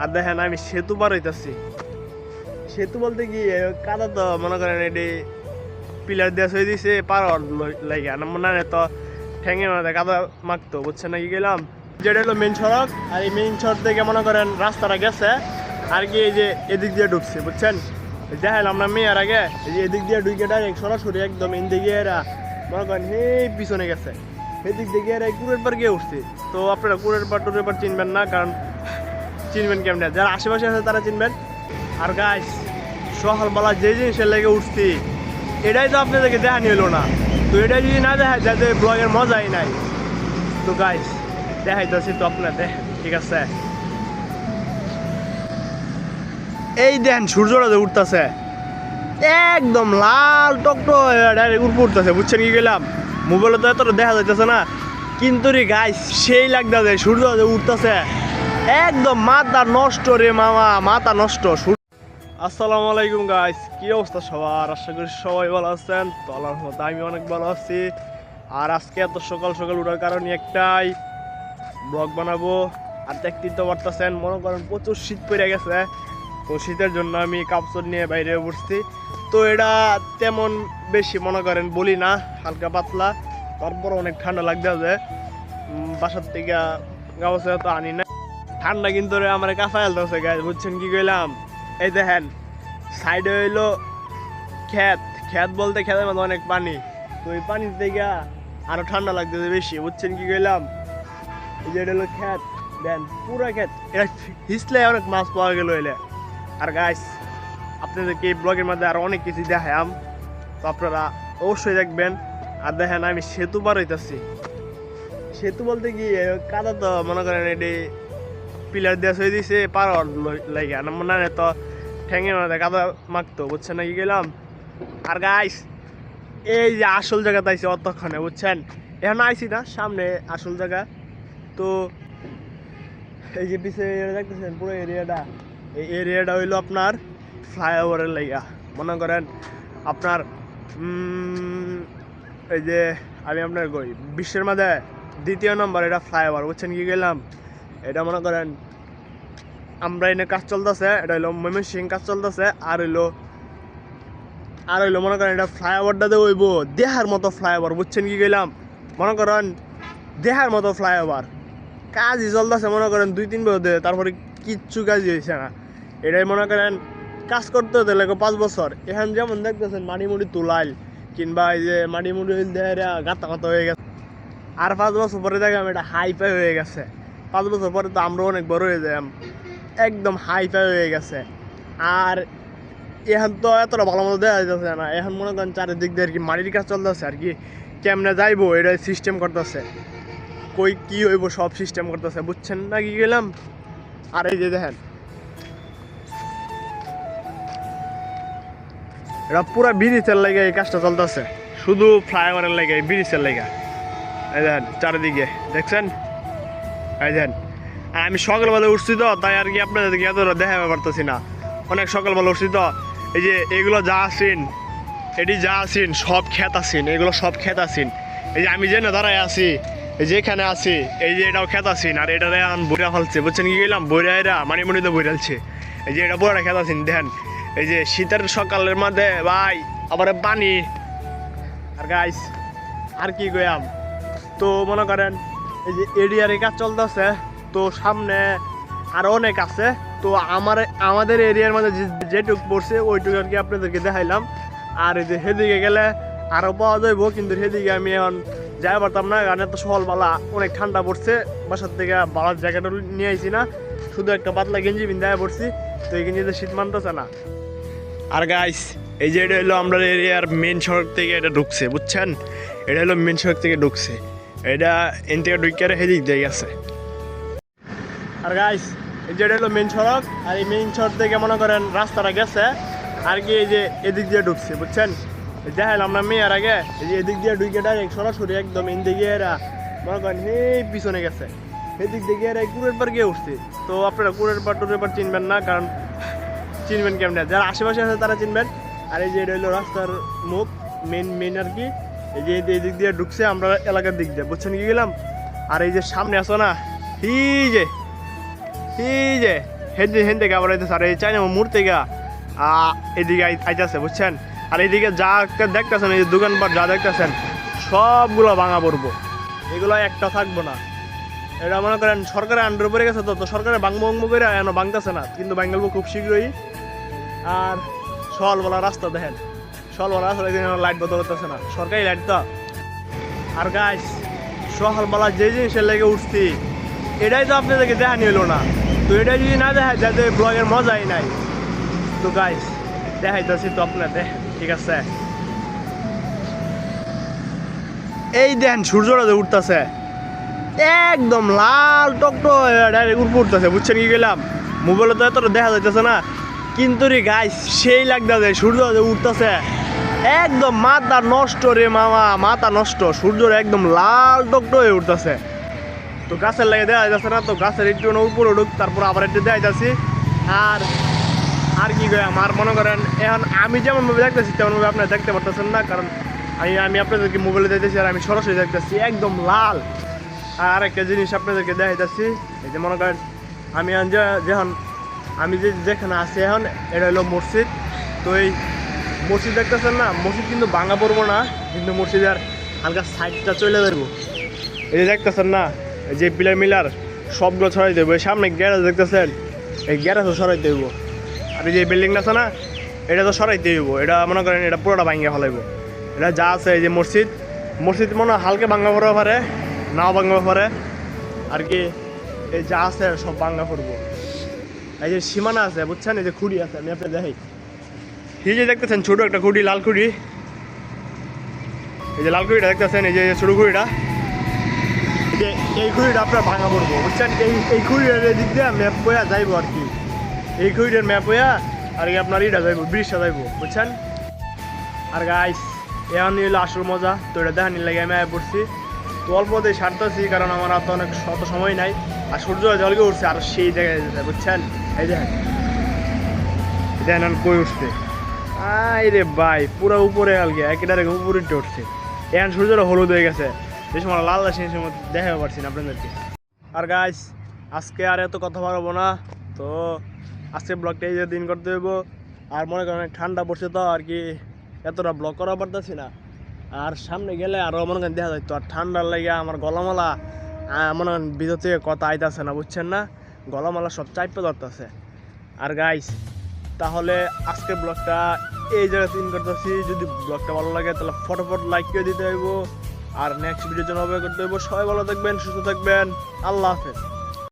আর দেখেন আমি সেতু পার হইতাছি। সেতু বলতে কি কাদা তো মনে করেন এটি পিলার দিয়ে হয়ে দিছে, পার লাগে আর মনে তো ঠেঙে মাঝে কাদা মাখতো, বুঝছেন নাকি গেলাম? যেটা হলো মেন সড়ক, আর এই মেন সড়ক থেকে মনে করেন রাস্তাটা গেছে, আর কি এই যে এদিক দিয়ে ঢুকছে, বুঝছেন? দেখাইলাম না মেয়ের আগে এই যে এদিক দিয়ে ঢুকে ডাইরেক্ট সরাসরি একদম এন দিকে এরা মনে করেন এই পিছনে গেছে। এদিক দিকে এরা কুড়ের পার গিয়ে উঠছে। তো আপনারা কুড়ের পার টুরের পার চিনবেন না, কারণ চিনবেন কেমন? যারা আশেপাশে আছে তারা চিনবেন আর গাইস সকালবেলা যে জিনিসের লেগে উঠছি, এটাই তো আপনাদেরকে দেখানি হলো না। তো এটা যদি না দেখা যাতে ব্লগের মজাই নাই। তো গাইস দেখাইতেছি তো আপনাদের, ঠিক আছে? এই দেন সূর্যটা যে উঠতেছে। একদম লাল টকটো ডাইরেক্ট উঠতেছে, বুঝছেন কি গেলাম মোবাইলে তো এতটা দেখা যাইতেছে না। কিন্তু রে গাইস সেই লাগতেছে সূর্য যে উঠতেছে। একদম মাথা নষ্ট রে মামা, মাথা নষ্ট। আসসালামু আলাইকুম গাইস কি অবস্থা সবার? আশা করি সবাই ভালো আছেন। তো আল্লাহর আমি অনেক ভালো আছি। আর আজকে এত সকাল সকাল উঠার কারণে একটাই ব্লগ বানাবো। আর দেখতেই তো পারতেছেন, মনে করেন প্রচুর শীত পড়ে গেছে। তো শীতের জন্য আমি কাপড় নিয়ে বাইরে বসছি। তো এটা তেমন বেশি মনে করেন বলি না, হালকা পাতলা। তারপর অনেক ঠান্ডা লাগতে আছে বাসার থেকে গামছা তো আনি না ঠান্ডা কিন্তু আমার কাঁচা এলতেছে গাছ বুঝছেন কি কইলাম? এই দেখেন সাইডে হইল ক্ষেত। ক্ষেত বলতে ক্ষেতের মধ্যে অনেক পানি। তো এই পানির থেকে আরও ঠান্ডা লাগতেছে বেশি, বুঝছেন কি কইলাম? এই যে এটা হলো ক্ষেত। দেন পুরা ক্ষেত, এটা হিসলে অনেক মাছ পাওয়া গেল এলে। আর গাইস আপনাদেরকে এই ব্লগের মধ্যে আরও অনেক কিছু দেখাম তো আপনারা অবশ্যই দেখবেন। আর দেখেন, আমি সেতু পার হইতাছি। সেতু বলতে কি, কাদা তো মনে করেন এটি পিলার দিয়ে হয়ে দিছে পার লাগে আর মনে হয় তো ঠেঙে মাঝে কাদা মাখতো, বুঝছেন নাকি গেলাম আর গাইস এই যে আসল জায়গাতে আইছে অতক্ষণে, বুঝছেন? এখন আইছি না, সামনে আসল জায়গা। তো এই যে পিছে এরিয়া দেখতেছেন পুরো এরিয়াটা এই এরিয়াটা হইল আপনার ফ্লাইওভারের লাইগা মনে করেন আপনার এই যে আমি আপনার কই, বিশ্বের মাঝে দ্বিতীয় নম্বর এটা ফ্লাইওভার বুঝছেন কি গেলাম এটা মনে করেন আমরা এনে কাজ চলতেছে, এটা হইল ময়মনসিং কাজ চলতেছে, আর হইল আর হইল মনে করেন এটা ফ্লাইওভারটাতে হইব, দেহার মতো ফ্লাইওভার, বুঝছেন কি গেলাম মনে করেন দেহার মতো ফ্লাইওভার। কাজই চলতেছে মনে করেন দুই তিন বছর ধরে, তারপরে কিচ্ছু কাজই হয়েছে না। এটাই মনে করেন কাজ করতে হতে লাগে পাঁচ বছর। এখন যেমন দেখতেছেন মাটিমুড়ি তুলাইল, কিংবা এই যে মাটিমুড়ি গাতা গাতা হয়ে গেছে। আর পাঁচ বছর পরে দেখলাম এটা হাইফাই হয়ে গেছে। পাঁচ বছর পরে তো আমরা অনেক বড় হয়ে যাই একদম হাই ফাই হয়ে গেছে। আর এখন তো এতটা ভালো মতো দেখা যাচ্ছে না। এখন মনে করেন চারিদিক দিয়ে আর কি মাটির কাজ চলতেছে আর কি। কেমনে যাইবো, এটা সিস্টেম করতেছে। কই কি হইব, সব সিস্টেম করতেছে। বুঝছেন না কি গেলাম আর এই যে দেখেন। এটা পুরা ব্রিজের লেগে এই কাজটা চলতেছে। শুধু ফ্লাইওভারের লেগে ব্রিজের লেগে। এই দেখেন, চারিদিকে। দেখছেন? দেখেন আর আমি সকালবেলা উঠছি তো, তাই আর কি আপনাদেরকে এতটা দেখাতে পারতেছি না। অনেক সকালবেলা উঠছি তো, এই যে এগুলো যা আসিন এটি যা আসিন সব ক্ষেত আসিন এগুলো সব ক্ষেত আসিন এই যে আমি যে না দাঁড়ায় আছি, এই যে এখানে আছি, এই যে এটাও ক্ষেত আসিন আর এটা এখন বইরা ফেলছে, বুঝছেন কি গেলাম বইরা এরা মানিমুনিতে বইরালছে এই যে এটা বড় ক্ষেত আসিন দেখেন, এই যে শীতের সকালের মধ্যে, ভাই, আবার পানি। আর গাইস আর কি গয়াম তো মনে করেন এই যে এরিয়ার কাজ চলতেছে, তো সামনে আরও অনেক আছে। তো আমার, আমাদের এরিয়ার মধ্যে যেটুক পড়ছে, ওইটুকু আর কি আপনাদেরকে দেখাইলাম। আর এই যে সেদিকে গেলে আরও পাওয়া যাইব, কিন্তু সেদিকে আমি এখন যাই পারতাম না, কারণ এত সকালবেলা অনেক ঠান্ডা পড়ছে। বাসার থেকে বাবার জ্যাকেটও নিয়ে আইছি না, শুধু একটা পাতলা গেঞ্জি বিন্দায় পড়ছি, তো এই গেঞ্জিতে শীত মানতেছে না। আর গাইস এই যে এটা হলো আমরা এরিয়ার মেন সড়ক থেকে এটা ঢুকছে, বুঝছেন? এটা হলো মেন সড়ক থেকে ঢুকছে। এটা এন থেকে ঢুকে হেদিক দিয়ে গেছে। আর গাইস এটা হলো মেন সড়ক, আর এই মেন সড়ক থেকে মনে করেন রাস্তাটা গেছে, আর কি এই যে এদিক দিয়ে ঢুকছে, বুঝছেন? এই দেখাইলাম না মেয়ের আগে, এই যে এদিক দিয়ে ঢুকে ডাইরেক্ট সরাসরি একদম এন এরা, মনে করেন এই পিছনে গেছে। এদিক দিকে এরা কুড়ের পার গিয়ে উঠছে। তো আপনারা কুড়ের পার টুরের পার চিনবেন না, কারণ চিনবেন কেমনে? যারা আশেপাশে আছে তারা চিনবেন। আর এই যে এটা হলো রাস্তার মুখ মেন মেন আর কি। এই যে এই দিক দিয়ে ঢুকছে আমরা এলাকার দিক দিয়ে। বুঝছেন কি গেলাম? আর এই যে সামনে আসো না হি যে হি যে হেঁটে হেন থেকে আবার আইতেছে। আর এই চাইনা মোড় থেকে আহ, এদিকে আই- আইতাছে বুঝছেন? আর এদিকে যা দেখতেছেন এই যে দোকানপাট যা দেখতেছেন সবগুলো ভাঙা পড়ব। এগুলো একটা থাকব না। এটা মনে করেন সরকারের আন্ডার পড়ে গেছে তো তো সরকারের বাংবো বাংবো করে এখনও বাংতেছে না কিন্তু বাঙ্গালবো খুব শীঘ্রই। আর সলবলা রাস্তা দেখেন। লাইট বদল করতেছে না। সরকারি লাইট তো। আর গাইস সকালবেলা যে জিনিসের লেগে উঠছি, এটাই তো আপনাদেরকে দেখানি হলো না। তো এটা যদি না দেখা যাতে ব্লগের মজাই নাই। তো গাইস দেখাইতেছি তো আপনাদের, ঠিক আছে? এই দেন সূর্যটা যে উঠতেছে। একদম লাল টকটো ডাইরেক্ট উপর উঠতেছে, বুঝছেন কি গেলাম মোবাইলে তো এতটা দেখা যাইতেছে না। কিন্তু রে গাইস সেই লাগতেছে সূর্য যে উঠতেছে। একদম মাথা নষ্ট রে মামা, মাথা নষ্ট। সূর্যর একদম লাল টকটো হয়ে উঠতেছে। তো গাছের লাগে দেওয়া যাচ্ছে না, তো গাছের একটু উপরে উঠুক, তারপর আবার একটু দেওয়া যাচ্ছি আর আর কি কয়, আমার মনে করেন, এখন আমি যেমন ভাবে দেখতেছি তেমন ভাবে আপনারা দেখতে পারতেছেন না, কারণ আমি আমি আপনাদেরকে মোবাইলে দেখতেছি আর আমি সরাসরি দেখতেছি, একদম লাল। আর আরেকটা জিনিস আপনাদেরকে দেখাইতেছি, এই যে মনে করেন, আমি যখন আমি যে যেখানে আছি এখন, এটা হলো মসজিদ। তো এই মসজিদ দেখতেছেন না? মসজিদ কিন্তু ভাঙা পড়ব না, কিন্তু মসজিদ আর হালকা সাইডটা চলে যাব এই যে দেখতেছেন না যে পিলার মিলার সবগুলো ছড়াই দেবো। এই সামনে গ্যারেজ দেখতেছেন? এই গ্যারেজও সরাই দেবো। আর এই যে বিল্ডিংটা আছে না, এটা তো সরাইতে হইব এটা মনে করেন, এটা পুরোটা ভাঙ্গা ফেলাইব। এটা যা আছে এই যে মসজিদ মসজিদ মনে হয় হালকা ভাঙ্গা পড়তে পারে, নাও ভাঙ্গা পারে। আর কি, এই যা আছে সব ভাঙ্গা পড়ব। এই যে সীমানা আছে, বুঝছেন? এই যে খুঁড়ি আছে, আমি আপনার দেখাই। এই যে দেখতেছেন ছোট একটা খুঁড়ি লাল খুঁড়ি এই যে লাল খুঁড়িটা দেখতেছেন, এই যে ছোট খুঁড়িটা যে এই খুঁড়িটা আপনার ভাঙা পড়ব, বুঝছেন? এই এই খুঁড়িটার দিক দিয়ে ম্যাপ বয়া যাইবো আর কি। এই খুঁড়িটার ম্যাপ বয়া আর কি আপনার ইটা যাইবো, ব্রিজটা যাইবো, বুঝছেন? আর গাইস এখন হলো আসল মজা। তো এটা দেখানি লাগে আমি আয় পড়ছি। তো অল্পতেই সারতেছি কারণ আমার আর তো অনেক শত সময় নাই। আর সূর্য জলকে উঠছে, আর সেই জায়গায় বুঝছেন? এই দেখেন। দেখেন কই উঠছে। আই রে ভাই, পুরো উপরে আলগে একেবারে উপরে উঠছে এখন সূর্যটা হলুদ হয়ে গেছে। যে সময় লাল লাল সেই সময় দেখা পারছি না আপনাদেরকে। আর গাইস আজকে আর এত কথা বলব না। তো আজকে ব্লগটা এই যে দিন করতে হইব। আর মনে করেন ঠান্ডা পড়ছে তো, আর কি এতটা ব্লগ করা পারতেছি না। আর সামনে গেলে আরও মনে করেন দেখা যাইতো আর ঠান্ডার লাগে আমার গলামালা মনে করেন ভিতর থেকে কথা আইতাছে না, বুঝছেন না? গলামালা সব চাইপে ধরতেছে। আর গাইস তাহলে আজকের ব্লগটা এই জায়গায় তিন করতেছি যদি ব্লগটা ভালো লাগে, তাহলে ফটোফট লাইক করে দিতে হইব। আর নেক্সট ভিডিওর জন্য অপেক্ষা করতে হইব। সবাই ভালো থাকবেন, সুস্থ থাকবেন। আল্লাহ হাফেজ।